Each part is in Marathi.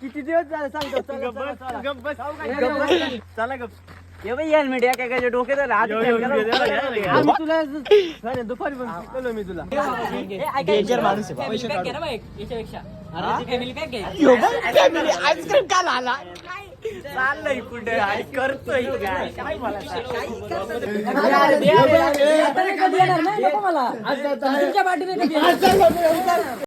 किती दिवस झाले सांगतो चला, चला, चला. गप्प बस. चला गप्प. बाई हेल्मेट या काय काय डोक्यात आलं. हात आम्ही तुला नाही, दुपारी पण शिकवलं मी तुला डेंजर माणूस आहे ना बाई, याच्यापेक्षा. आईस्क्रीम का आला चाललंय कुठे आणि करतोय काय काय मला सांग. आता नाही कधी येणार नाही, नको मला. तुमच्या पाठीने कधी येणार?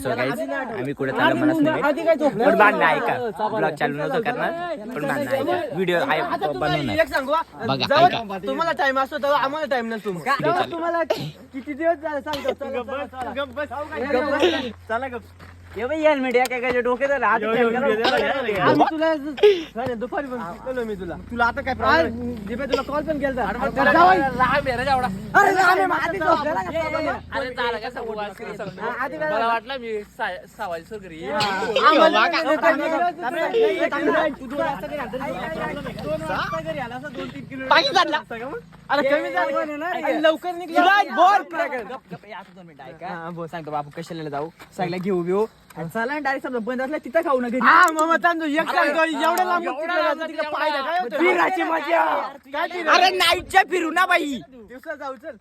So guys, आम्ही कुठे चाललो मला पण बांधणं ऐका ब्लॉग चालू नव्हतं करणार पण बांधणं ऐका व्हिडिओ बनवणार. बघा, तुम्हाला टाइम असतो तेव्हा आम्हाला टाइम नसतो. तुम्हाला किती दिवस झाले सांगतो चला, गप्प. हेल्मेट या काय डोक्यात आलं. आम्ही तुला दुपारी पण शिकवलं मी तुला तुला आता काय आज problem? दिपे तुला कॉल पण केलता. बेरा. अरे रामे, आधी जाऊ, जरा का ये, ये, ये. सांगा अरे चाला का सांगू वास करी सांगू. हा, आधी काय मला वाटलं मी सा- सावाजी सर घरी येईन. आम्हाला नाही, नाही, नाही, नाही, नाही, नाही, नाही, तू दोन वाजता घरी आला तरी दोन वाजता घरी आला असं दोन तीन किलो पाणी झाडला. अरे कमी झालं ना रे. आणि लवकर निघलो शिवाय बोल. गप, गप, आता दोन मिनिटं ऐका. बोल, सांगतो बापू कशाला जाऊ सगळ्या घेऊ घेऊ चला डायरेक्ट समजा बंद असला तिथं खाऊ ना घरी हा मामा तांदूळ एक सांगतो एवढं लांब. काय होतं? फिरायची मजा काय? अरे नाईटच्या फिरू ना बाई दिवसा जाऊ चल.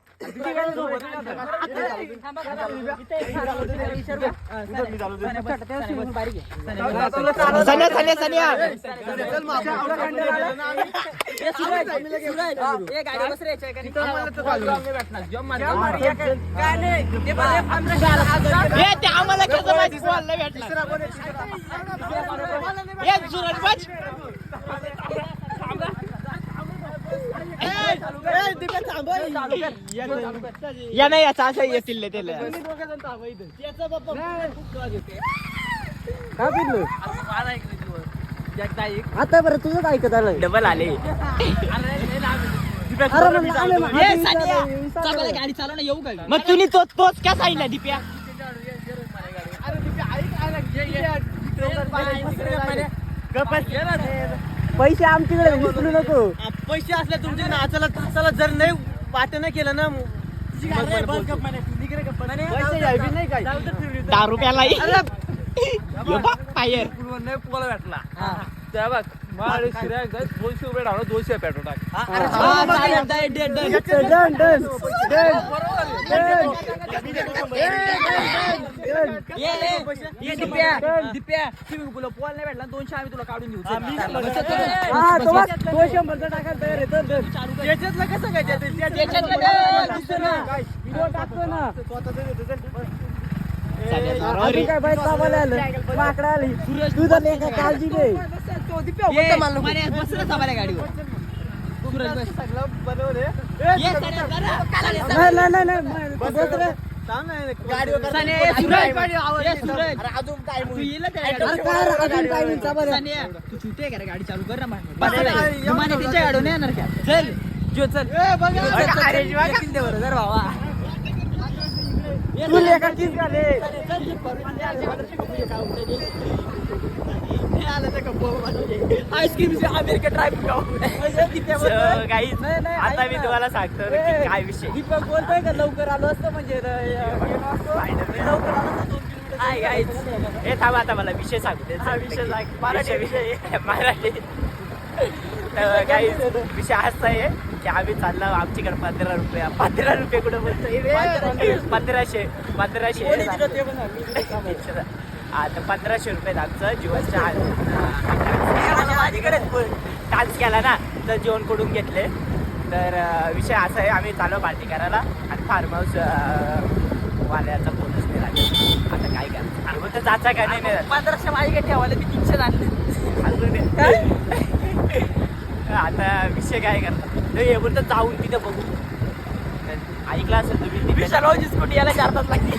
सान्या. सान्या, सन्या. आम्हाला हे. हे बोललं भेटलं तिसरा कोण आहे? तिसरा. हे सूरज बच ए, दीपक थांब, ए. या नाही याचा असं येतील त्याला तुम्ही. काय? मला एक. आता बरं तुझंच ऐकत आलं डबल आले मग आले मग. ये, आधी सानिया. विचारलं, पैसे आमच्याकडे विसरू नको. पैसे असले तुमचे ना चला चला जर नाही वाट नाही केलं ना. पैसे यायबी नाही काय दहा रुपयाला फायर नाही पोला भेटला. त्या बघ दोनशे रुपये डावला दोनशे पेट्रोल टाक. हा, चालेल. डन, डन, दोनशे आम्ही तुला काढून देऊ. शंभरचा टाकायला तयार आहे, तर, तर. याच्यातलं कसं काय त्याचं? त्याच्यातलं टाकतो ना. अजून काय बाईक दाबायला आलं? माकडं आली. तू तर नाही का काळजी घे. नाही, नाही, नाही, नाही. तू बस रे. थांब ना, गाडीवर करा. गाडी- गाडी आवाज येतो. अरे काय रे, अजून काय होईल? चाबा रे. तू चुटे का गाडी चालू कर ना त्याच्या गाडून येणार का चल जो चल ते लेखा किस झाले? आईस्क्रीम अमेरिका ड्राईव्ह गाईज आता मी तुम्हाला सांगतो की काय विषय. दीपक बोलतोय का? लवकर आलो असतं म्हणजे. लवकर आलो. हाय गाईज हे थांब आता मला विषय सांगू दे. विषय मराठी विषय मराठी. काही विषय असा आहे. की आम्ही चाललो आमच्याकडे पंधरा रुपये. पंधरा रुपये कुठं बोलतोय पंधराशे पंधराशे. कोणी दिलं ते पण सांग. तर पंधराशे रुपये आमचं जीवनच्या माझ्याकडे डान्स केला ना तर जेवणकडून घेतले. तर विषय असा आहे आम्ही चाललो पार्टी करायला आणि फार्म हाऊस वाल्याचा फोनच नाही लागला आता काय करायचं फार्म हाऊस जायचा काय नाही? पंधराशे माझ्याकडे ठेवायला मी तीनशे आणले. अजून. आता विषय काय करता तर हे बोलतं जाऊन तिथे बघू. तर ऐकलं असेल तुम्ही तिकडे विशाल स्कूटी याला चार तास लागते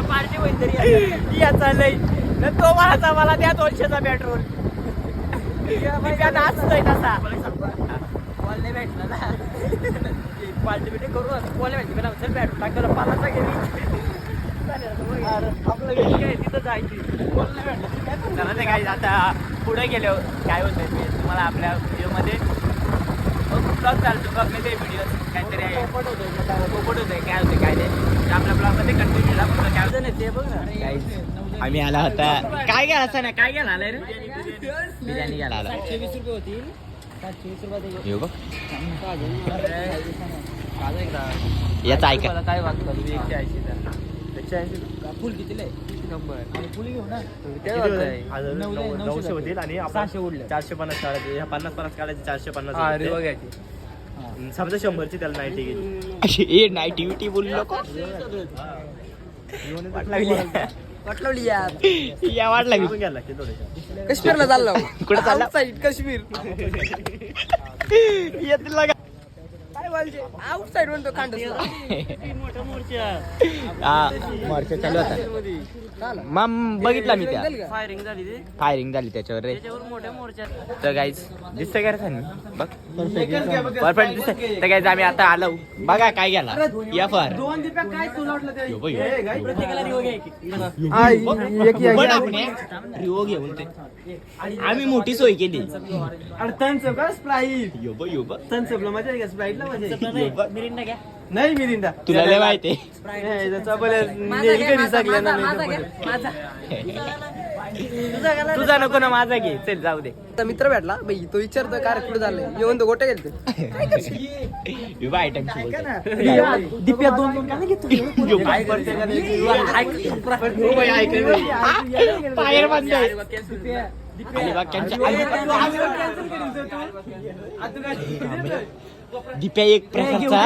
पार्टी होईल तरी याचा तर तो म्हणाचा मला द्या दोनशेचा पेट्रोल नाचतोय तसा. बॉल नाही भेटला ना. पार्टी बिटी करू बॉल भेटली मला चल बॅट टाकलं पालाचा गेली आपलं काय तिथं जायची. चला ते काय आता पुढे गेलो काय होतंय ते तुम्हाला आपल्या व्हिडिओमध्ये ब्लॉग चालतो ब्लॉगमध्ये व्हिडिओ काहीतरी आहे. पोपट होतंय काय काय नाही. ते आपल्या ब्लॉगमध्ये कंटिन्यू राहा पुढं काय होतं ते बघ ना. आम्ही आला होता. काय गेला असं ना काय गेला आलाय रे? बिर्याणी गेला आला. सातशे वीस रुपये होतील सातशे वीस रुपये येऊ बघ. याचा ऐका. काय वागतं एकशे ऐंशी एकशे ऐंशी फुल कितीला आहे नऊशे होतील आणि चारशे पन्नास काढायचे. पन्नास पन्नास काढायचे चारशे पन्नास होते. समजा शंभरची त्याला नाईन्टी गेली. ए नाईटिव्हिटी बोलू नको पटलवली यार. या वाटला मी घ्यायला लागते काश्मीरला चाललो. कुठं चालला? साईड काश्मीर. येत लागा आउट साईड म्हणतो कांड मोर्चा चालू होता मग बघितला मी त्या. फायरिंग झाली ते. फायरिंग झाली त्याच्यावर रे. त्याच्यावर मोठ्या मोर्चात. तर गाईज दिसतंय का रे बघ. परफेक्ट दिसतंय. तर गाईज आम्ही आता आलो. बघा काय गेला. या फार रिओ घेऊन ते आम्ही मोठी सोय केली. अरे थम्सअप का? स्प्राईट यो बघ, यो बघ. थम्सअपला मजा आहे का? स्प्राईटला मजा आहे. मिरिंडा घ्या नाही मिरिंदा तुला लय माहिती तुझा नको ना माझा घे चल जाऊ दे आता मित्र भेटला बाई तो विचारतो काय कुठे झालंय येऊन तो गोटे गेलते आयटम दिप्या दोन दोन का नाही घेतो बंद दिप्या एक प्रकारचा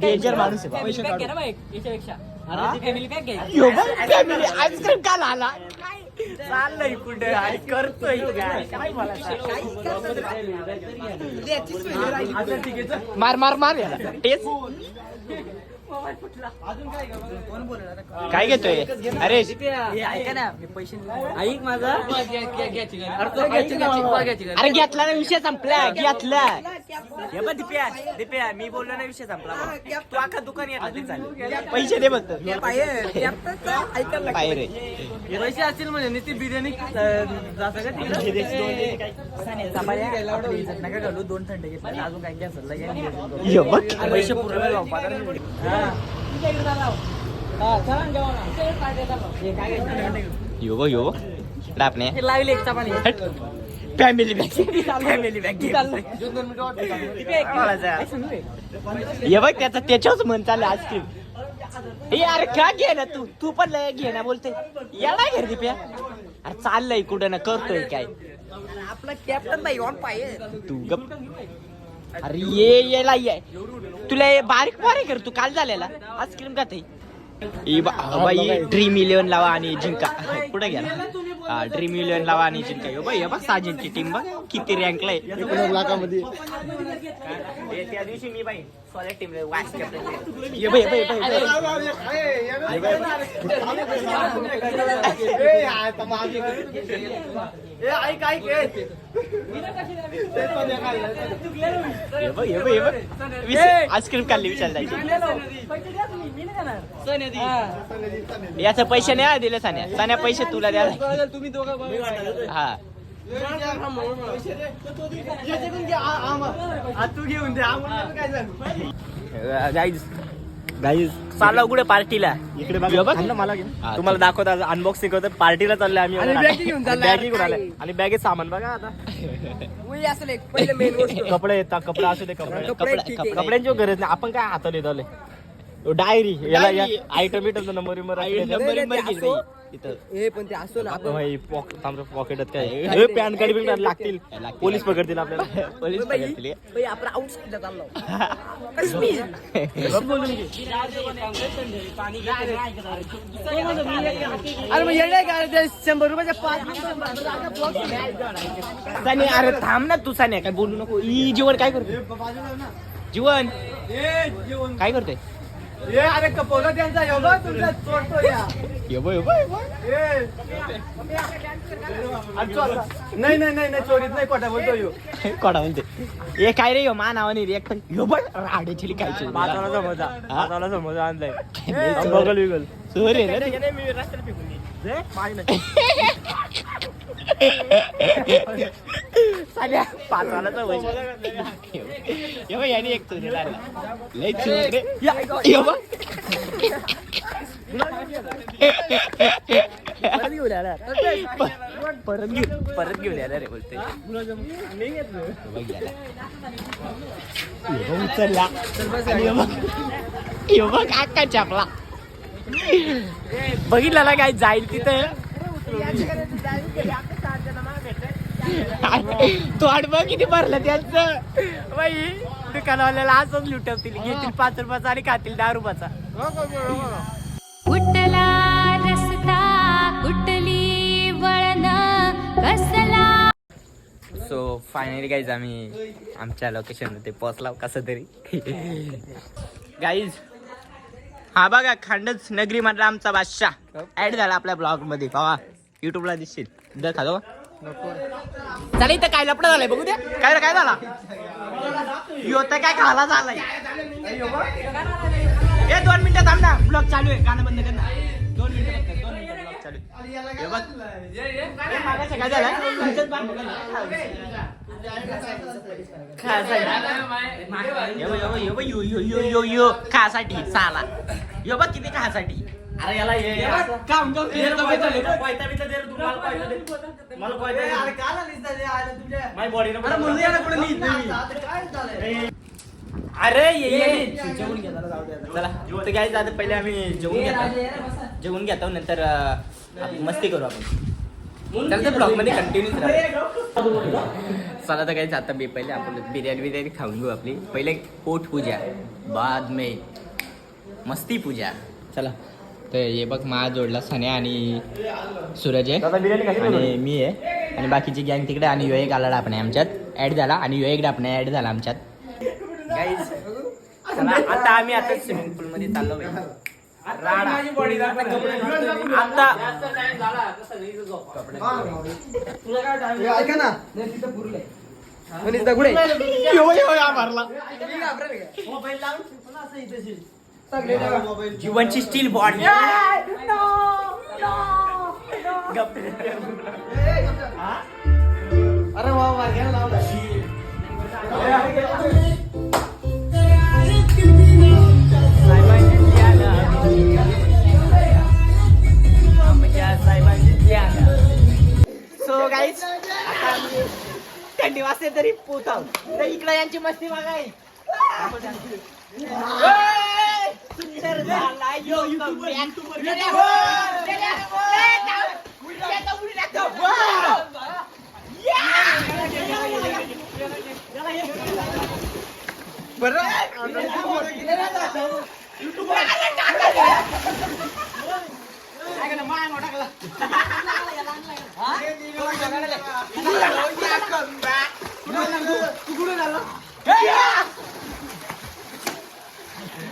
डेंजर माणूस आहे. आईस्क्रीम का आला चाललंय कुठे? करतोय. मार मार मार याला. टेस्ट काय घेतोय? अरे ऐक माझा. अरे घेतला ना विषय संपला घेतला. हे बघ दिप्या दिप्या मी बोललो ना विषय संपला. तू अख्खा दुकान येतला ते चालेल पैसे दे बघ ऐकायला बाहेर आहे. पैसे असतील म्हणजे नुसती बिर्याणी जातं का तिकडे? नका घालू. दोन थंड घेतले. अजून काय घ्यायचं यो बघ. पैसे पूर्ण यो यो. डापणे लावले एक फॅमिली बॅग फॅमिली बॅग ये बघ त्याचा त्याच्याच मन चाललं ए अरे का घे ना तू? तू पण लय घे ना बोलते याला घेर दिप्या. अरे चाललंय कुठं ना करतोय काय? आपला कॅप्टन बाई ऑन पाहिजे तू गप. अरे ये याला ये. तुला हे बारीक बारीक कर तू काल झालेला. आईस्क्रीम का ते ए बा- हा बाई ड्रीम इलेव्हन लावा आणि जिंका. कुठे गेला? ड्रीम इलेव्हन लावा आणि जिंका. यो बाई हे बघ साजिदची टीम बघ. किती रँकला आहे. लाखामध्ये. त्या दिवशी मी बाई ये बघ ये बघ ये बघ विस- आईस्क्रीम खाल्ली विचार जायची याचे पैसे नाही दिले सान्या. सान्या पैसे तुला द्या. तुम्ही दोघं हा. तू गाईज चालला कुठे पार्टीला इकडे मला तुम्हाला दाखवत अनबॉक्सिंग करतो पार्टीला चाललो आम्ही आणि घेऊन बॅगी घेऊन आले आणि बॅगेत सामान बघा आता कपडे येतात कपडे असू दे कपडे कपड्यांची गरज नाही आपण काय हाताला येतो डायरी याला Diary. आयटम बिटम नंबर हे पण ते असो ना. आपण पॉकेटात काय? हे पॅन कार्ड बिन लागतील. पोलीस पकडतील आपल्याला. पोलीस पकडतील. आपण अरे मग येणार शंभर रुपयाच्या पाच साने अरे थांब ना तू साने. काय बोलू नको. ई जीवन काय करतो जीवन. काय करतोय? ए अरे कपवला त्यांचा एवढा तुमचा चोरतो या येबो येबो येबो. ए. आणि चोरला. नाही नाही नाही नाही चोरीत नाही कोटा बोलतो यो कोणा म्हणते हे काय रे ह्यो मा नावाने रे एक पण ह्यो बघ राडेची लिखायची पाचाला समजा? पाचाला समजा आणलाय नाही, बगल बिगल चोर आहे ना रे. मी रस्त्याला साल्या पाचवाला याने एक चोरी लागला. लय परत घेऊन आला परत घेऊन परत घेऊन आला रे बोलते उचलला. छापला? बघितला ना काय जाईल तिथं? तो आठ बघ किती भरलं त्यांचं. बाई दुकानवाल्याला असंच लुटवतील घेतील पाच रुपयाचा आणि खातील दहा रुपयाचा. कुठला रस्ता कुठली वळण कसला? सो फायनली गाईज आम्ही आमच्या लोकेशनमध्ये पोहोचलो कसं तरी. गाईज हा बघा खांडच नगरी मधला आमचा बादशाह. ऍड झाला आपल्या ब्लॉगमध्ये पावा युट्यूबला दिसशील. दर खातो चला इथं काय लपडं झालंय बघू द्या. काय रे काय झाला? यो तर काय खाला झालाय? ए दोन मिनिटं थांब ना. ब्लॉग चालू आहे. गाणं बंद कर ना. दोन मिनिटं दोन मिनिटं ब्लॉग चालू आहे. हे बघ. काय झालं? तुमचंच बांध बघा अरे याला हे- अरे म्हणलं घ्यायचं आता पहिले आम्ही जेवून घेतो. जेवून घेतो नंतर मस्ती करू आपण. चला तर कंटिन्यू चला तर काहीच आता पहिले आपण बिर्याणी बिर्याणी खाऊन घेऊ आपली. पहिले पोट पूजा बाद मे मस्ती पूजा. चला. तर हे बघ मा जोडला सने आणि सूरज आहे. आणि मी आहे. आणि बाकीची गँग तिकडे आणि यो एक आला आपण आमच्यात. ऍड झाला आणि यो एक डापणे ऍड झाला आमच्यात. आता आम्ही आता स्विमिंग पूल मध्ये चाललो You want to steal one? Yeah, no, no, no. Gap. Hah? Arah mau apa yang Lalu sih. dewasa dari putau dari iklan yang cuma sih guys. Yeah!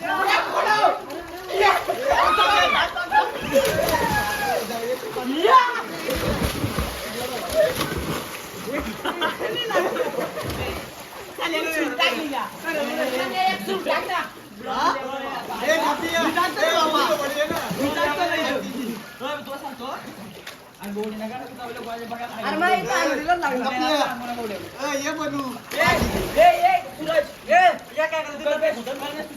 Eh, ya, Eh, iya, eh, eh, ya, ya, ya, kita lagi. Ya, gitu, tapi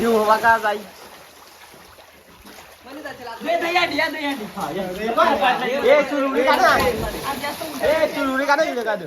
येऊ बघा जाई? ए चुरुडी का ना? ए चुरुडी का ना? व्हिडिओ काढू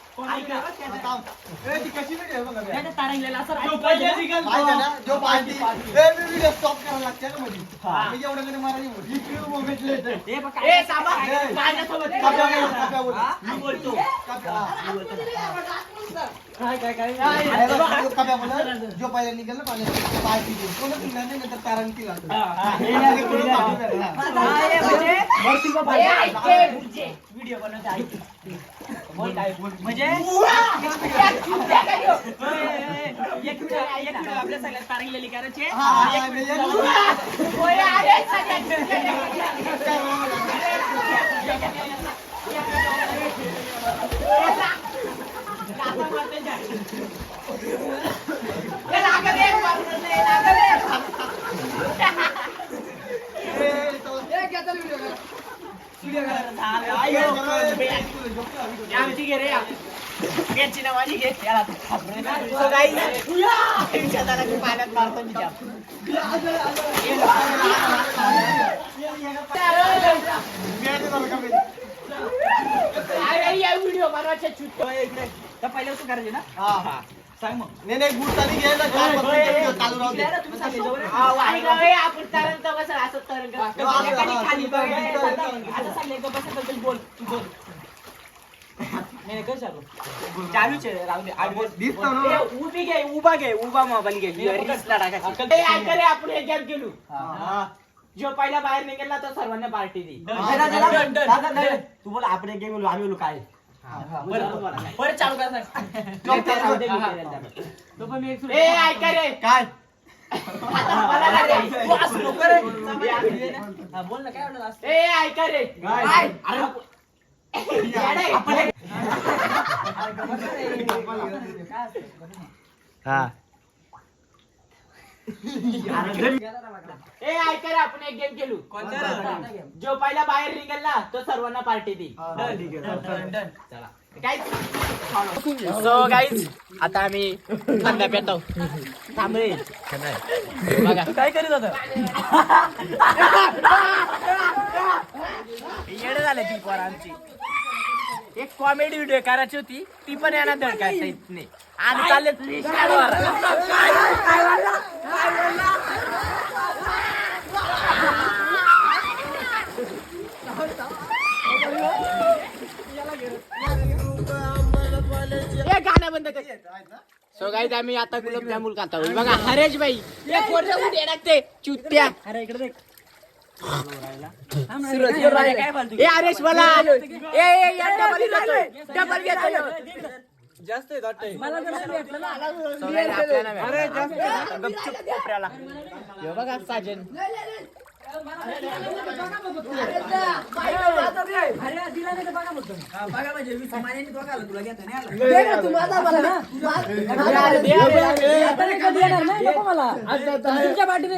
जो पहिले निघेल ना, पाण्यात, पार्टी. कोणच निघणार नाही, नंतर पाठवणार नाही. व्हिडिओ बनवते म्हणजे? आपल्या सगळ्यात तारंगलेली करायची हा, हा, मी येतो. आमची घे रे याची ना माझी घे याला तू घाबरू नका. So guys, तुमच्या दादाची पाण्यात मारतो मी जाम. अरे, या व्हिडिओ बनवायच्या चुट तर पहिले तू करायची ना हा, हा. सांग मग. नाही, नाही, गुड चाली. हा, उभी घे उभा घे उभा मोबाईल घे. आपण एक गेम केलो हा. जो पहिला बाहेर निघाला तो सर्वांना पार्टी दे. तू बोल आपण एक गेम आम्ही काय? बरं, परत चालू कर ते पण मी एक ए ऐक रे. काय? आता मला काय रे? तू असं नको रे. हा, बोल ना काय वाटलं असं? ए ऐक रे. काय? अरे येडे, आपण एक- हा. ए ऐक रे आपण एक गेम केलो जो पहिला बाहेर निघाला तो सर्वांना पार्टी दे. काय सो गाईज आता आम्ही कांदा पेटव. थांबळे बघा. काय करीत होता? येडे झाले ती पोर आमची. एक कॉमेडी व्हिडिओ करायची होती ती पण यांना धड काढता आणि चालले हे गाणं बंद कर. सो गाईज आम्ही आता गुलाबजामुन खाता होईल बघा हरेश भाई हे पोरं उठे टाकते चुत्या अरे इकडे देख काय फालतू ए हरेश. मला ए ए या डबल घेतोय. डबल घेतोय. जास्त आहे So guys, आपल्याला भेटलं. गपचूप कोपऱ्याला हे बघा साजन तुमच्या पाठीने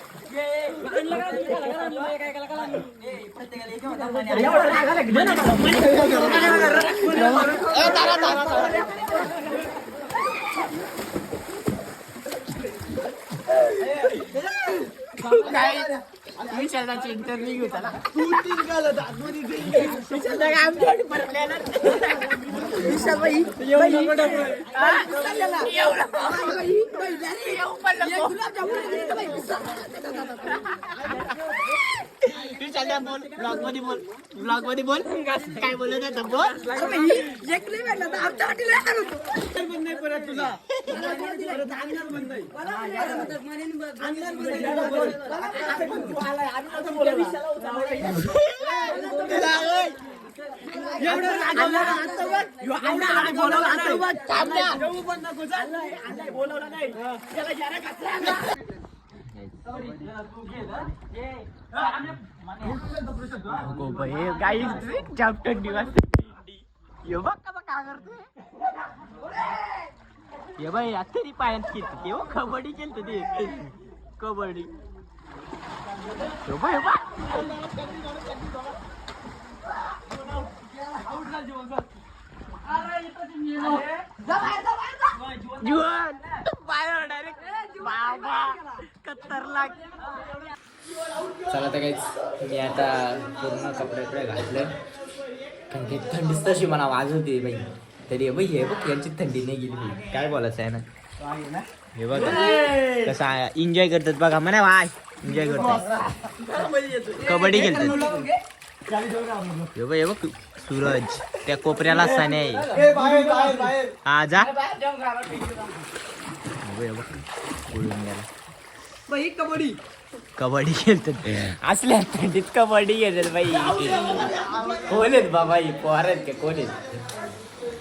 Kayak विशालाची इंटरव्ह्यू घेऊ त्याला. विशाल दादा आमच्याकडे परत येणार. विशाल बाई. हा? एवढं. येऊ पण नको. विशाल दादा बोल ब्लॉगमध्ये बोल. ब्लॉगमध्ये बोल. काय बोलत होता बोल. नाही परत तुला. हो बाई काही चॅप्टर दिवस ये बघ काय करते ये बाई आता तरी पायात किती? ते हो कबड्डी केलं ते? कबड्डी. यो बाई, यो बाई. डायरेक्ट बाबा चला तर काहीच मी आता पूर्ण कपडे कपडे घातले. कारण की थंडीच तशी मला वाजवते बाई. तरी बाई हे बघ यांची थंडी नाही गेली. काय बोलायचं आहे ना हे बघ कसं एन्जॉय करतात बघा म्हणा वाय एन्जॉय करतात कबड्डी खेळतात हे बघ हे बघ सूरज त्या कोपऱ्याला असताना आहे हा जा हे बघ, हे बघ. उडून गेला कबड्डी कबड्डी खेळतात असल्या थंडीत कबड्डी खेळतात बाई कोण आहेत बाबा ही पोर आहेत का कोण आहेत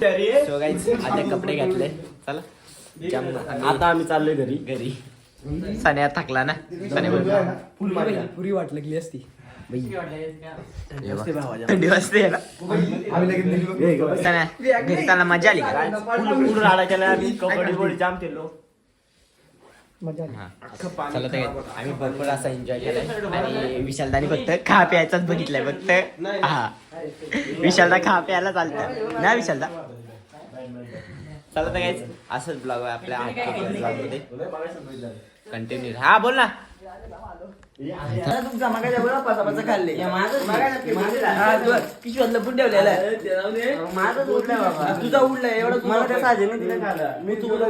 आता कपडे घातले. चला. जाम आता आम्ही चाललोय घरी. घरी. सण्या थकला ना? सण्या. पुरी वाट लागली असती. थंडी वाजते घरी चालला मजा आली राडा केला आम्ही. कबड्डी बोर्ड जाम केलो हा. चला आम्ही भरपूर असा एन्जॉय केलाय. आणि विशालदानी फक्त खा प्यायचाच बघितलाय. फक्त हा. विशालदा खा प्यायला चालतं ना विशालदा? चला तर काहीच असंच ब्लॉग आहे आपल्या ब्लॉगमध्ये. कंटिन्यू हा बोल ना. तुमचा मागाच्या बरोबर खाल्ले. ठेवलेला तुझा उडलाय एवढा त्या साजेने खायला मी तुला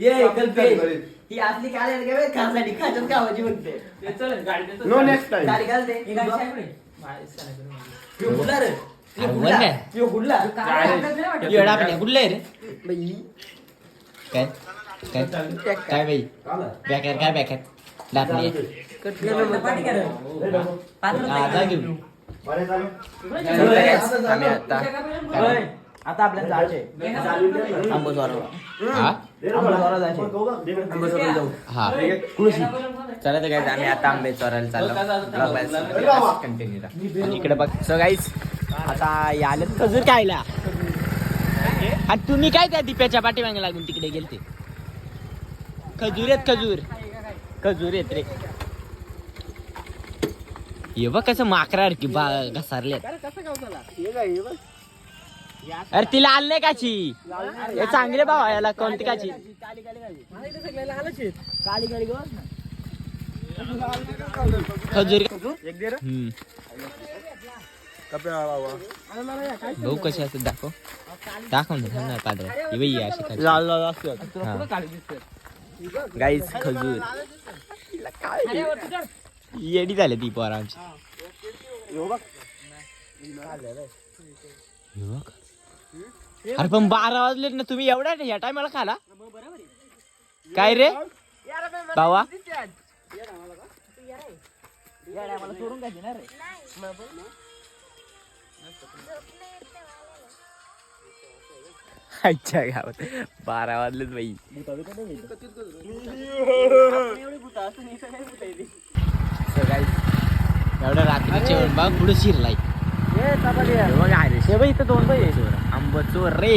ये ही असली काय आहे का बे? खासाठी खायच्यात गावाची म्हणते. नो नेक्स्ट टाइम गाडी घाल दे ह्यो कुठला रे? येडा आपण काय? काय? काय? बाई? बॅकर काय बॅकर लाटली हा. आम्ही आता. होय. आता आपल्याला हा? आंबोजवाराला जाऊ. हा. चला तर काय आम्ही आता चाललो. कंटिन्यू इकडे बघ. सो गाईज आता याले खजूर खायला. आणि तुम्ही काय त्या दिप्याच्या पाठीमागे लागून तिकडे गेलते? खजूर आहेत खजूर. खजूर आहेत रे. हे बघ कसं माकरा की बा घसारले अरे ती लाल नाही काची. हे चांगले भाव याला कोणती काची? खजूर. भाऊ कसे असतात दाखव. दाखव ना ही बाई अशी गाईस खजूर. येडी झाली ती पोरांची. बघ. अरे पण बारा वाजले ना तुम्ही एवढ्या या टायमाला खाला. काय रे? बावा. अच्छा गावात बारा वाजलेत बाई. एवढं रात्री जेवण बघ पुढे शिरलाय. बघ अरे इथं दोन बाई आंब चोर रे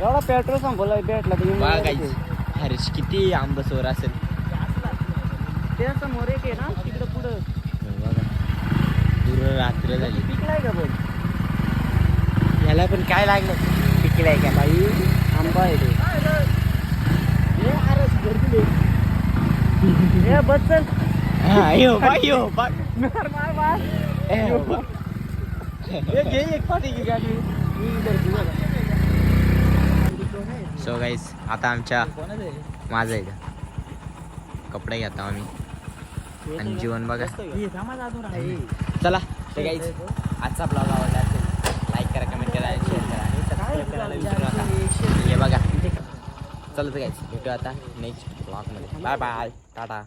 एवढा पेट्रोल संपवला भेटला गाईस हरीश किती आंब चोर असेल त्या समोर एक आहे ना तिकडे पुढं दूर रात्र झाली पिकलाय का पण याला पण काय लागलं पिकलाय का बाई. आंबा आहे ते चल हा यो बा यो बा सो गाईस आता आमच्या माझं आहे का कपडे घेतो आम्ही. आणि जेवण बघा. चला. गाईज आजचा ब्लॉग आवडला असेल लाईक करा कमेंट करा शेअर करा. आणि सबस्क्राईब करायला विसरू नका. हे बघा. चला तर गाईज भेटू आता नेक्स्ट ब्लॉगमध्ये बाय बाय टाटा